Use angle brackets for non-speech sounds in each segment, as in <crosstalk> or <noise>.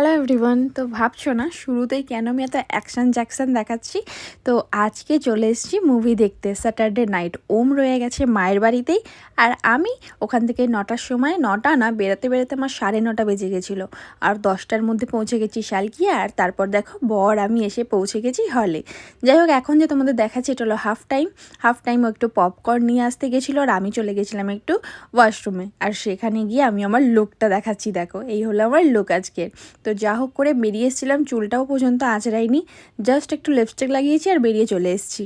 Hello everyone তো ভাবছ না, শুরুতেই কেন আমি এত অ্যাকশান জ্যাকশান দেখাচ্ছি? তো আজকে চলে এসেছি মুভি দেখতে। স্যাটারডে নাইট ওম রয়ে গেছে মায়ের বাড়িতেই। আর আমি ওখান থেকে নটার সময়, নটা না, বেরোতে বেরোতে আমার সাড়ে নটা বেজে গেছিল। আর দশটার মধ্যে পৌঁছে গেছি শালকিয়া, আর তারপর দেখো বর, আমি এসে পৌঁছে গেছি হলে যাই হোক, এখন যে তোমাদের দেখাচ্ছি, এটা হলো হাফ টাইম হাফ টাইম একটু পপকর্ন নিয়ে আসতে গেছিল, আর আমি চলে গেছিলাম একটু ওয়াশরুমে আর সেখানে গিয়ে আমি আমার লুকটা দেখাচ্ছি, দেখো। এই হলো আমার লুক আজকের। তো যা হোক করে বেরিয়ে এসেছিলাম, চুলটাও পর্যন্ত আঁচড়াইনি জাস্ট একটু লিপস্টিক লাগিয়েছি আর বেরিয়ে চলে এসেছি।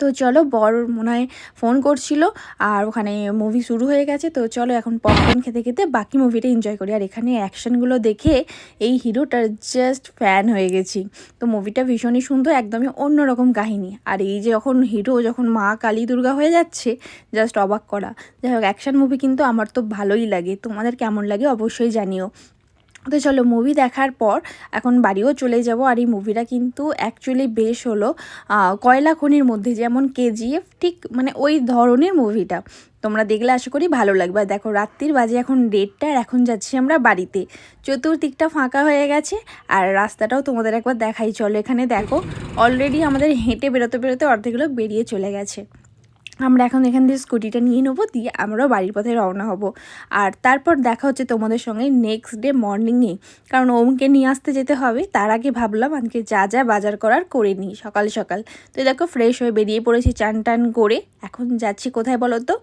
তো চলো, বর মনে হয় ফোন করছিল আর ওখানে মুভি শুরু হয়ে গেছে, তো চলো এখন পপকর্ন খেতে খেতে বাকি মুভিটা এনজয় করি। আর এখানে অ্যাকশনগুলো দেখে এই হিরোটার জাস্ট ফ্যান হয়ে গেছি। তো মুভিটা ভীষণই সুন্দর, একদমই অন্যরকম কাহিনী। আর এই যে যখন হিরো, যখন মা কালী দুর্গা হয়ে যাচ্ছে জাস্ট অবাক করা। যাই হোক অ্যাকশন মুভি কিন্তু আমার তো ভালোই লাগে। তোমাদের কেমন লাগে অবশ্যই জানিও। তো চলো মুভি দেখার পর এখন বাড়িও চলে যাব। আর এই মুভিটা কিন্তু অ্যাকচুয়ালি বেশ হলো কয়লা খনির মধ্যে, যেমন কেজিএফ ঠিক মানে ওই ধরনের মুভিটা তোমরা দেখলে আশা করি ভালো লাগবে। আর দেখো রাত্রির বাজে এখন ডেটটা আর এখন যাচ্ছি আমরা বাড়িতে। চতুর্দিকটা ফাঁকা হয়ে গেছে, আর রাস্তাটাও তোমাদের একবার দেখাই। চলো এখানে দেখো অলরেডি আমাদের হেঁটে বেরোতে বেরোতে অর্ধেকগুলো বেরিয়ে চলে গেছে। আমরা এখন এখান থেকে স্কুটিটা নিয়ে নেব দিয়ে আমরাও বাড়ির পথে রওনা হব। আর তারপর দেখা হচ্ছে তোমাদের সঙ্গে নেক্সট ডে মর্নিংয়ে কারণ ওমকে নিয়ে আসতে যেতে হবে তার আগে ভাবলাম আজকে যা যা বাজার করার করে নিই সকাল সকাল। তো দেখো ফ্রেশ হয়ে বেরিয়ে পড়েছি চান টান করে। এখন যাচ্ছি কোথায় বলো তো?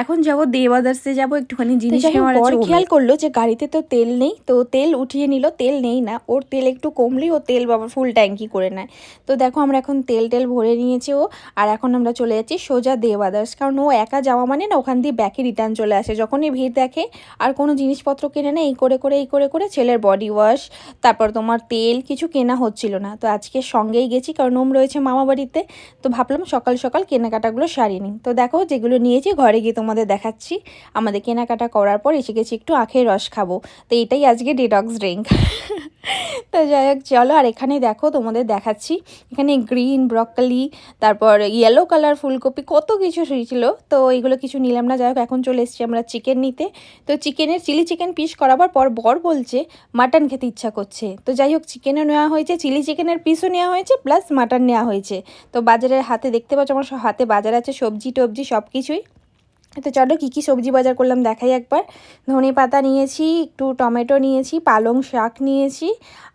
এখন যাব দেবাদার্সে যাব একটুখানি জিনিস নেওয়ার খেয়াল করল যে গাড়িতে তো তেল নেই তো তেল উঠিয়ে নিল তেল নেই না ওর তেল একটু কমলেই ও তেল বাবা ফুল ট্যাঙ্কি করে নেয়। তো দেখো আমরা এখন তেল টেল ভরে নিয়েছি ও আর এখন আমরা চলে যাচ্ছি সোজা দেব আদার্স কারণ ও একা যাওয়া মানে না, ওখান দিয়ে ব্যাকে রিটার্ন চলে আসে। যখনই ভিড় দেখে, আর কোনো জিনিসপত্র কেনে না এই করে করে, এই করে করে ছেলের বডি ওয়াশ তারপর তোমার তেল, কিছু কেনা হচ্ছিল না। তো আজকে সঙ্গেই গেছি, কারণ ওম রয়েছে মামা বাড়িতে। তো ভাবলাম সকাল সকাল কেনাকাটাগুলো সারিয়ে নিই। তো দেখো, যেগুলো নিয়েছি, ঘরে গিয়ে তোমাদের দেখাচ্ছি। আমাদের কেনাকাটা করার পর এসে গেছি, একটু আখের রস খাব। তো এটাই আজকে ডিটক্স ড্রিঙ্ক <laughs> তো যাই হোক, চলো, আর এখানে দেখো, তোমাদের দেখাচ্ছি। এখানে গ্রিন ব্রকলি তারপর ইয়েলো কালার ফুলকপি, কত কিছু ছিল, তো এইগুলো কিছু নিলাম না। যাই হোক, এখন চলে এসেছি আমরা চিকেন নিতে। তো চিকেনের চিলি চিকেন পিস করাবার পর বর বলছে মাটন খেতে ইচ্ছা করছে। তো যাই হোক চিকেনও নেওয়া হয়েছে চিলি চিকেনের পিসও নেওয়া হয়েছে প্লাস মাটন নেওয়া হয়েছে। তো বাজারের হাতে, দেখতে পাচ্ছ আমার হাতে বাজার আছে সবজি টবজি সব কিছুই তো চলো কী কী সবজি বাজার করলাম দেখাই একবার। ধনে পাতা নিয়েছি, একটু টমেটো নিয়েছি, পালং শাক নিয়েছি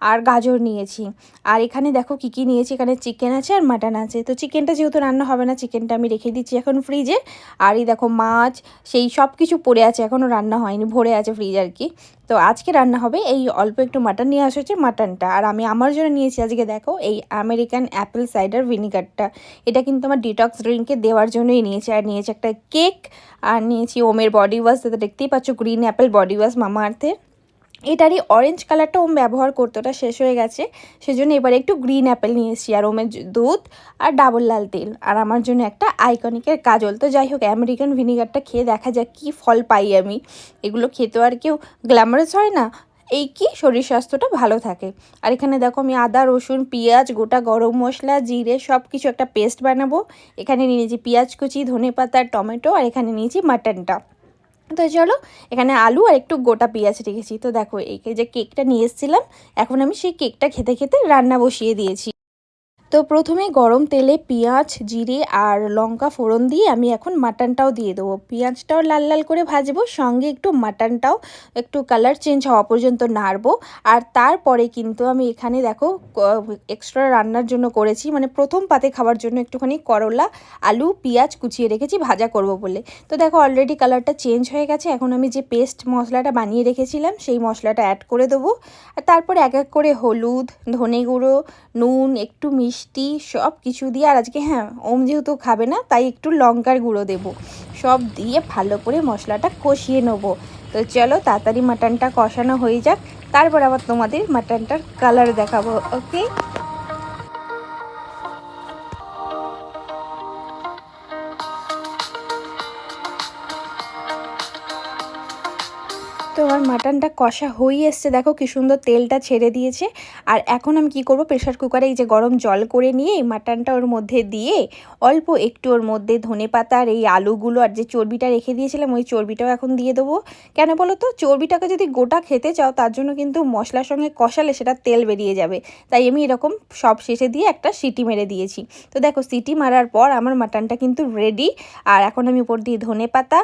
আর গাজর নিয়েছি। আর এখানে দেখো কী কী নিয়েছি, এখানে চিকেন আছে আর মাটন আছে। তো চিকেনটা যেহেতু রান্না হবে না, চিকেনটা আমি রেখে দিচ্ছি এখন ফ্রিজে। আর এই দেখো মাছ, সেই সব কিছু পড়ে আছে, এখনও রান্না হয়নি, ভরে আছে ফ্রিজ আর কি। তো আজকে রান্না হবে এই অল্প একটু মাটন নিয়ে আসা হচ্ছে মাটনটা। আর আমি আমার জন্য নিয়েছি আজকে দেখো এই আমেরিকান অ্যাপেল সাইডার ভিনিগারটা এটা কিন্তু আমার ডিটক্স ড্রিঙ্কে দেওয়ার জন্যই নিয়েছি। আর নিয়েছি একটা কেক আর নিয়েছি ওমের বডি ওয়াশ যেটা দেখতেই পাচ্ছ গ্রিন অ্যাপেল বডি ওয়াশ মামা আর্থের এটারই অরেঞ্জ কালারটা ওম ব্যবহার করতো ওটা শেষ হয়ে গেছে। সেজন্য এবারে একটু গ্রিন অ্যাপেল নিয়ে এসেছি, আর ওমের দুধ আর ডাবল লাল তেল। আর আমার জন্য একটা আইকনিকের কাজল। তো যাই হোক আমেরিকান ভিনিগারটা খেয়ে দেখা যাক কী ফল পাই আমি। এগুলো খেতে আর কেউ গ্ল্যামারাস হয় না। এই কি? শরীর স্বাস্থ্যটা ভালো থাকে। আর এখানে দেখো আমি আদা, রসুন, পেঁয়াজ, গোটা গরম মশলা, জিরে সব কিছু একটা পেস্ট বানাবো। এখানে নিয়েছি পেঁয়াজ কুচি ধনে পাতা টমেটো, আর এখানে নিয়েছি মাটনটা তো চলো, এখানে আলু আর একটু গোটা পেঁয়াজ রেখেছি। তো দেখো, এই যে কেকটা নিয়ে এসেছিলাম, এখন আমি সেই কেকটা খেতে খেতে রান্না বসিয়ে দিয়েছি। তো প্রথমে গরম তেলে পেঁয়াজ, জিরে আর লঙ্কা ফোড়ন দিয়ে আমি এখন মাটনটাও দিয়ে দেবো। পেঁয়াজটাও লাল লাল করে ভাজবো, সঙ্গে একটু মাটনটাও একটু কালার চেঞ্জ হওয়া পর্যন্ত নাড়বো। আর তারপরে কিন্তু আমি এখানে দেখো এক্সট্রা রান্নার জন্য করেছি মানে প্রথম পাতে খাওয়ার জন্য একটুখানি করলা, আলু, পেঁয়াজ কুচিয়ে রেখেছি, ভাজা করব বলে। তো দেখো অলরেডি কালারটা চেঞ্জ হয়ে গেছে, এখন আমি যে পেস্ট মশলাটা বানিয়ে রেখেছিলাম, সেই মশলাটা অ্যাড করে দেবো। আর তারপর এক এক করে হলুদ, ধনে গুঁড়ো, নুন, একটু মিষ্টি মিষ্টি সব কিছু দিয়ে। আর আজকে হ্যাঁ ওম যেহেতু খাবে না, তাই একটু লঙ্কার গুঁড়ো দেবো। সব দিয়ে ভালো করে মশলাটা কষিয়ে নেব। তো চলো, তাড়াতাড়ি মাটনটা কষানো হয়ে যাক। তারপর আবার তোমাদের মাটনটার কালার দেখাবো ওকে তো আমার মাটনটা কষা হয়ে এসছে। দেখো কি সুন্দর তেলটা ছেড়ে দিয়েছে। আর এখন আমি কি করব? প্রেশার কুকারে এই যে গরম জল করে নিয়ে মাটনটা ওর মধ্যে দিয়ে অল্প একটু ওর মধ্যে ধনে আর এই আলুগুলো আর যে চর্বিটা রেখে দিয়েছিলাম, ওই চর্বিটাও এখন দিয়ে দেবো। কেন বলো তো? চর্বিটাকে যদি গোটা খেতে চাও, তার জন্য কিন্তু মশলার সঙ্গে কষালে সেটা তেল বেরিয়ে যাবে। তাই আমি এরকম সব শেষে দিয়ে একটা সিটি মেরে দিয়েছি। তো দেখো, সিটি মারার পর আমার মাটনটা কিন্তু রেডি আর এখন আমি উপর দিয়ে ধনে পাতা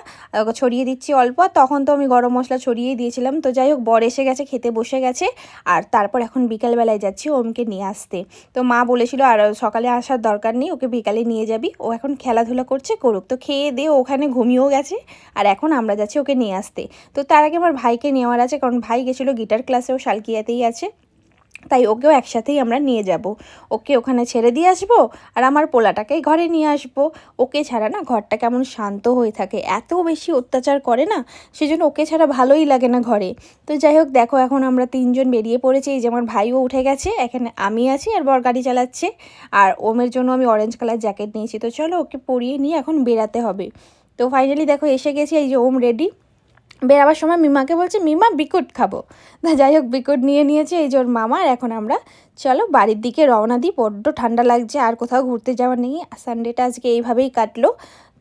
ছড়িয়ে দিচ্ছি অল্প। তখন তো আমি গরম মশলা ছড়িয়েই দিয়েছিলাম। তো যাই হোক, বর এসে গেছে, খেতে বসে গেছে। আর তারপর এখন বিকালবেলায় যাচ্ছি ওমকে নিয়ে আসতে। তো মা বলেছিল, আর সকালে আসার দরকার নেই, ওকে বিকালে নিয়ে যাবি। ও এখন খেলাধুলা করছে, করুক। তো খেয়ে দিয়ে ওখানে ঘুমিয়েও গেছে। আর এখন আমরা যাচ্ছি ওকে নিয়ে আসতে। তো তার আগে আমার ভাইকে নেওয়ার আছে, কারণ ভাই গেছিল গিটার ক্লাসেও শালকিয়াতেই আছে। তাই ওকেও একসাথেই আমরা নিয়ে যাব। ওকে ওখানে ছেড়ে দিয়ে আসব আর আমার পোলাটাকেই ঘরে নিয়ে আসব। ওকে ছাড়া না ঘরটা কেমন শান্ত হয়ে থাকে, এত বেশি অত্যাচার করে না, সেজন্য ওকে ছাড়া ভালোই লাগে না ঘরে। তো যাই হোক, দেখো এখন আমরা তিনজন বেরিয়ে পড়েছি, এই যে আমার ভাইও উঠে গেছে, এখানে আমি আছি আর বর গাড়ি চালাচ্ছে, আর ওমের জন্য আমি অরেঞ্জ কালার জ্যাকেট নিয়েছি। তো চলো ওকে পরিয়ে নিয়ে এখন বেরাতে হবে। তো ফাইনালি দেখো এসে গেছি, এই যে ওম রেডি বেরাবার সময় মিমাকে বলছে, মিমা বিকুট খাব। যাই হোক বিকুট নিয়ে নিয়েছে এই ওর মামার এখন আমরা চলো বাড়ির দিকে রওনা দিই। বড্ড ঠান্ডা লাগছে, আর কোথাও ঘুরতে যাওয়ার নেই। সানডেটা আজকে এইভাবেই কাটলো।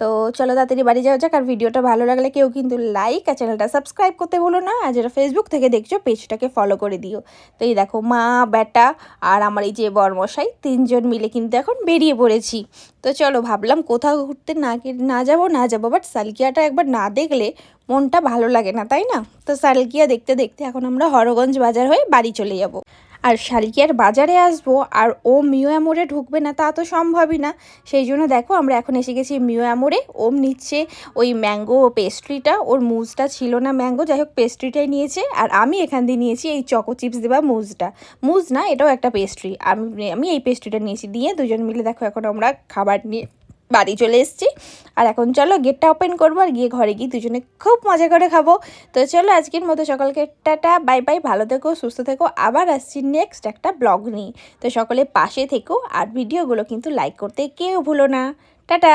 তো চলো তাড়াতাড়ি বাড়ি যাওয়া যাক, আর ভিডিওটা ভালো লাগলে কেউ কিন্তু লাইক আর চ্যানেলটা সাবস্ক্রাইব করতে বলো না। আর যারা ফেসবুক থেকে দেখছ পেজটাকে ফলো করে দিও। তো এই দেখো, মা বেটা আর আমার এই যে বরমশাই, তিনজন মিলে কিন্তু এখন বেরিয়ে পড়েছি। তো চলো ভাবলাম কোথাও ঘুরতে না না যাব না যাব বাট সালকিয়াটা একবার না দেখলে মনটা ভালো লাগে না, তাই না? তো সালকিয়া দেখতে দেখতে এখন আমরা হরগঞ্জ বাজার হয়ে বাড়ি চলে যাব। আর শালকিয়ার বাজারে আসব, আর ও মিও অ্যামোরে ঢুকবে না, তা তো সম্ভবই না। সেই জন্য দেখো আমরা এখন এসে গেছি মিও অ্যামোরে। ওম নিচ্ছে ওই ম্যাঙ্গো পেস্ট্রিটা, ওর মুজটা ছিল না ম্যাঙ্গো, যাই হোক পেস্ট্রিটাই নিয়েছে। আর আমি এখান দিয়ে নিয়েছি এই চকো চিপস দেওয়া মুজটা। মুজ না, এটাও একটা পেস্ট্রি। আমি আমি এই পেস্ট্রিটা নিয়েছি, দিয়ে দুজন মিলে দেখো এখন আমরা খাবার নিয়ে বাড়ি চলে এসেছি। আর এখন চলো গেটটা ওপেন করব আর গিয়ে ঘরে গিয়ে দুজনে খুব মজা করে খাব। তো চলো আজকের মতো সকালকে টাটা বাই বাই ভালো থেকো, সুস্থ থেকো। আবার আসছি নেক্সট একটা ব্লগ নিয়ে। তো সকলে পাশে থেকো আর ভিডিওগুলো কিন্তু লাইক করতে কেউ ভুলো না। টাটা!